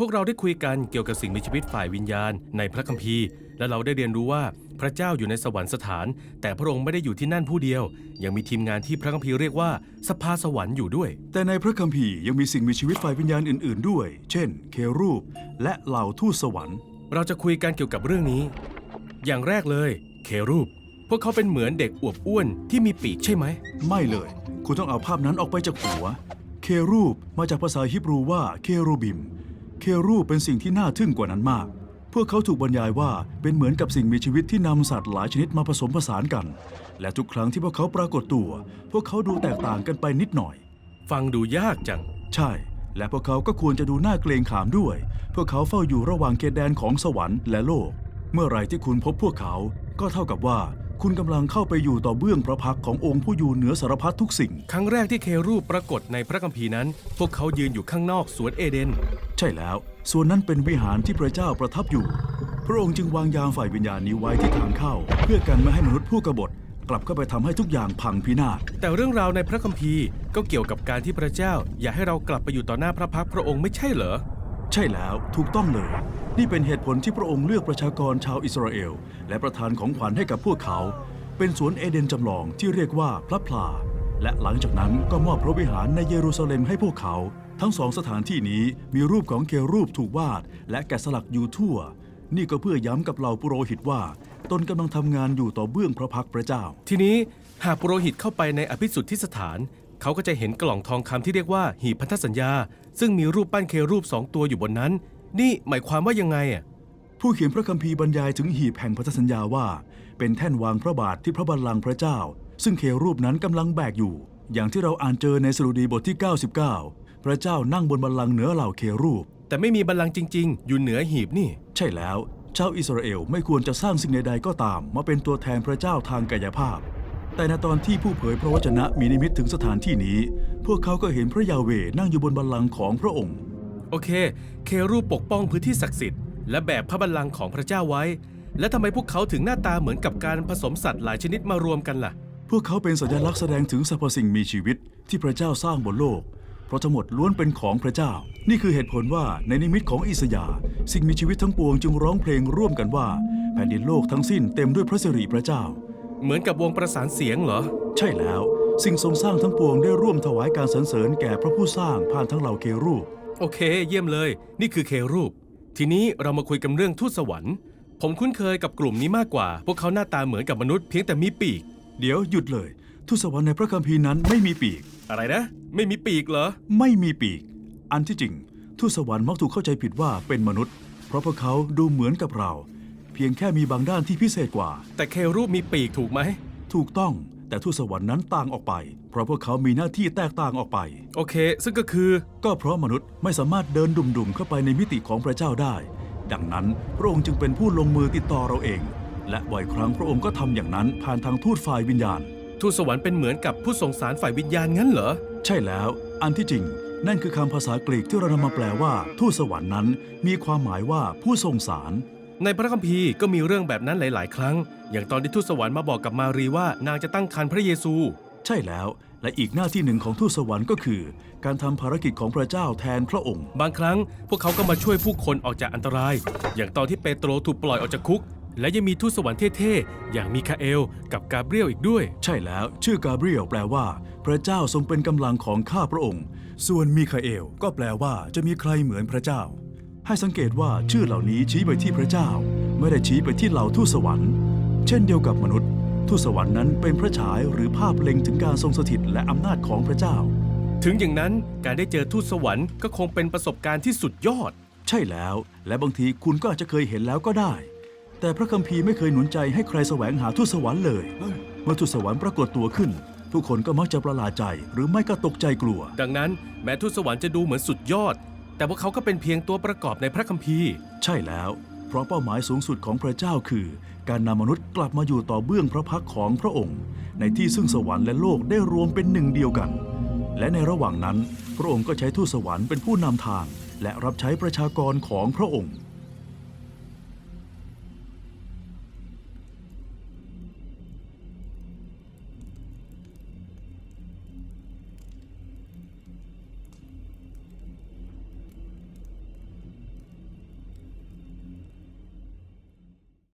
พวกเราได้คุยกันเกี่ยวกับสิ่งมีชีวิตฝ่ายวิญญาณในพระคัมภีร์ และเราได้เรียนรู้ว่าพระเจ้าอยู่ในสวรรคสถาน แต่พระองค์ไม่ได้อยู่ที่นั่นผู้เดียว ยังมีทีมงานที่พระคัมภีร์เรียกว่าสภาสวรรค์อยู่ด้วย แต่ในพระคัมภีร์ยังมีสิ่งมีชีวิตฝ่ายวิญญาณอื่น ๆ ด้วย เช่น เครูป และเหล่าทูตสวรรค์ เราจะคุยกันเกี่ยวกับเรื่องนี้ อย่างแรกเลย เครูป พวกเขาเป็นเหมือนเด็กอวบอ้วนที่มีปีกใช่ไหม ไม่เลย คุณต้องเอาภาพนั้นออกไปจากหัว เครูปมาจากภาษาฮิบรูว่าเครูบิม เครูปเป็นสิ่งที่น่าทึ่งกว่านั้นมาก พวกเขาถูกบรรยายว่าเป็นเหมือนกับสิ่งมีชีวิตที่นำสัตว์หลายชนิดมาผสมผสานกัน และทุกครั้งที่พวกเขาปรากฏตัว พวกเขาดูแตกต่างกันไปนิดหน่อย ฟังดูยากจัง ใช่ และพวกเขาก็ควรจะดูน่าเกรงขามด้วย พวกเขาเฝ้าอยู่ระหว่างเขตแดนของสวรรค์และโลก เมื่อไหรที่คุณพบพวกเขา ก็เท่ากับว่า คุณกำลังเข้าไปอยู่ต่อเบื้องพระพักตร์ขององค์ผู้อยู่เหนือสารพัดทุกสิ่ง ครั้งแรกที่เครูปปรากฏในพระคัมภีร์นั้น พวกเขายืนอยู่ข้างนอกสวนเอเดน ใช่แล้ว ส่วนนั้นเป็นวิหารที่พระเจ้าประทับอยู่ พระองค์จึงวางยามฝ่ายวิญญาณนี้ไว้ที่ทางเข้า เพื่อกันไม่ให้มนุษย์ผู้กบฏกลับเข้าไปทำให้ทุกอย่างพังพินาศ แต่เรื่องราวในพระคัมภีร์ก็เกี่ยวกับการที่พระเจ้า อยากให้เรากลับไปอยู่ต่อหน้าพระพักตร์พระองค์ไม่ใช่เหรอ ใช่แล้วถูกต้องเลย นี่เป็นเหตุผลที่พระองค์เลือกประชากรชาวอิสราเอล และประทานของขวัญให้กับพวกเขา เป็นสวนเอเดนจำลองที่เรียกว่าพระพลา และหลังจากนั้นก็มอบพระวิหารในเยรูซาเล็มให้พวกเขา ทั้งสองสถานที่นี้มีรูปของเครูปถูกวาด และแกะสลักอยู่ทั่ว นี่ก็เพื่อย้ำกับเหล่าปุโรหิตว่า ตนกำลังทำงานอยู่ต่อเบื้องพระพักตร์พระเจ้า ทีนี้หากปุโรหิตเข้าไปในอภิสุทธิสถาน เขาก็จะเห็นกล่องทองคำที่เรียกว่าหีบพันธสัญญา ซึ่งมีรูปปั้นเครูปสองตัวอยู่บนนั้น นี่หมายความว่ายังไงอะ ผู้เขียนพระคัมภีร์บรรยายถึงหีบแห่งพันธสัญญาว่า เป็นแท่นวางพระบาทที่พระบัลลังก์พระเจ้า ซึ่งเครูปนั้นกำลังแบกอยู่ อย่างที่เราอ่านเจอในสดุดีบทที่ 99 พระเจ้านั่งบนบัลลังก์เหนือเหล่าเครูป แต่ไม่มีบัลลังก์จริง ๆ อยู่เหนือหีบนี่ ใช่แล้ว ชาวอิสราเอลไม่ควรจะสร้างสิ่งใดๆก็ตาม มาเป็นตัวแทนพระเจ้าทางกายภาพ แต่ในตอนที่ผู้เผยพระวจนะมีนิมิตถึงสถานที่นี้ พวกเขาก็เห็นพระยาเวห์นั่งอยู่บนบัลลังก์ของพระองค์ โอเค เครูปปกป้องพื้นที่ศักดิ์สิทธิ์และแบกพระบัลลังก์ของพระเจ้าไว้ และทำไมพวกเขาถึงหน้าตาเหมือนกับการผสมสัตว์หลายชนิดมารวมกันล่ะ พวกเขาเป็นสัญลักษณ์แสดงถึงสรรพสิ่งมีชีวิตที่พระเจ้าสร้างบนโลก เพราะทั้งหมดล้วนเป็นของพระเจ้า นี่คือเหตุผลว่าในนิมิตของอิสยาห์สิ่งมีชีวิตทั้งปวงจึงร้องเพลงร่วมกันว่า แผ่นดินโลกทั้งสิ้นเต็มด้วยพระสิริพระเจ้า เหมือนกับวงประสานเสียงเหรอ ใช่แล้ว สิ่งทรงสร้างทั้งปวงได้ร่วมถวายการสรรเสริญแก่พระผู้สร้างผ่านทั้งเหล่าเครูป โอเค เยี่ยมเลย นี่คือเครูป ทีนี้เรามาคุยกันเรื่องทูตสวรรค์ ผมคุ้นเคยกับกลุ่มนี้มากกว่า พวกเขาหน้าตาเหมือนกับมนุษย์เพียงแต่มีปีก เดี๋ยวหยุดเลย ทูตสวรรค์ในพระคัมภีร์นั้นไม่มีปีก อะไรนะ ไม่มีปีกเหรอ ไม่มีปีก อันที่จริง ทูตสวรรค์มักถูกเข้าใจผิดว่าเป็นมนุษย์ เพราะพวกเขาดูเหมือนกับเรา เพียงแค่มีบางด้านที่พิเศษกว่า แต่เครูปมีปีกถูกไหม ถูกต้อง แต่ทูตสวรรค์นั้นต่างออกไป เพราะพวกเขามีหน้าที่แตกต่างออกไป โอเค ซึ่งก็คือ ก็เพราะมนุษย์ไม่สามารถเดินดุ่มๆเข้าไปในมิติของพระเจ้าได้ ดังนั้นพระองค์จึงเป็นผู้ลงมือติดต่อเราเอง และบ่อยครั้งพระองค์ก็ทำอย่างนั้นผ่านทางทูตฝ่ายวิญญาณ ทูตสวรรค์เป็นเหมือนกับผู้ส่งสารฝ่ายวิญญาณงั้นเหรอ ใช่แล้ว อันที่จริง นั่นคือคำภาษากรีกที่เรานำมาแปลว่า ทูตสวรรค์นั้น มีความหมายว่าผู้ส่งสาร ในพระคัมภีร์ก็มีเรื่องแบบนั้นหลาย ๆ ครั้ง อย่างตอนที่ทูตสวรรค์มาบอกกับมารีว่านางจะตั้งครรภ์พระเยซู ใช่แล้ว และอีกหน้าที่หนึ่งของทูตสวรรค์ก็คือ การทำภารกิจของพระเจ้าแทนพระองค์ บางครั้งพวกเขาก็มาช่วยผู้คนออกจากอันตราย อย่างตอนที่เปโตรถูกปล่อยออกจากคุก และยังมีทูตสวรรค์เท่ ๆ อย่างมิคาเอล กับกาเบรียลอีกด้วย ใช่แล้ว ชื่อกาเบรียลแปลว่า พระเจ้าทรงเป็นกำลังของข้าพระองค์ ส่วนมีคาเอลก็แปลว่าจะมีใครเหมือนพระเจ้า ให้สังเกตว่าชื่อเหล่านี้ชี้ไปที่พระเจ้า ไม่ได้ชี้ไปที่เหล่าทูตสวรรค์ เช่นเดียวกับมนุษย์ ทูตสวรรค์นั้นเป็นพระฉายหรือภาพเล็งถึงการทรงสถิตและอำนาจของพระเจ้า ถึงอย่างนั้นการได้เจอทูตสวรรค์ก็คงเป็นประสบการณ์ที่สุดยอด ใช่แล้ว และบางทีคุณก็อาจจะเคยเห็นแล้วก็ได้ แต่พระคัมภีร์ไม่เคยหนุนใจให้ใครแสวงหาทูตสวรรค์เลยเมื่อทูตสวรรค์ปรากฏตัวขึ้นทุกคนก็มักจะประหลาดใจหรือไม่ก็ตกใจกลัว ดังนั้นแม้ทูตสวรรค์จะดูเหมือนสุดยอด แต่พวกเขาก็เป็นเพียงตัวประกอบในพระคัมภีร์ ใช่แล้ว เพราะเป้าหมายสูงสุดของพระเจ้าคือ การนำมนุษย์กลับมาอยู่ต่อเบื้องพระพักของพระองค์ ในที่ซึ่งสวรรค์และโลกได้รวมเป็นหนึ่งเดียวกัน และในระหว่างนั้น พระองค์ก็ใช้ทูตสวรรค์เป็นผู้นำทาง และรับใช้ประชากรของพระองค์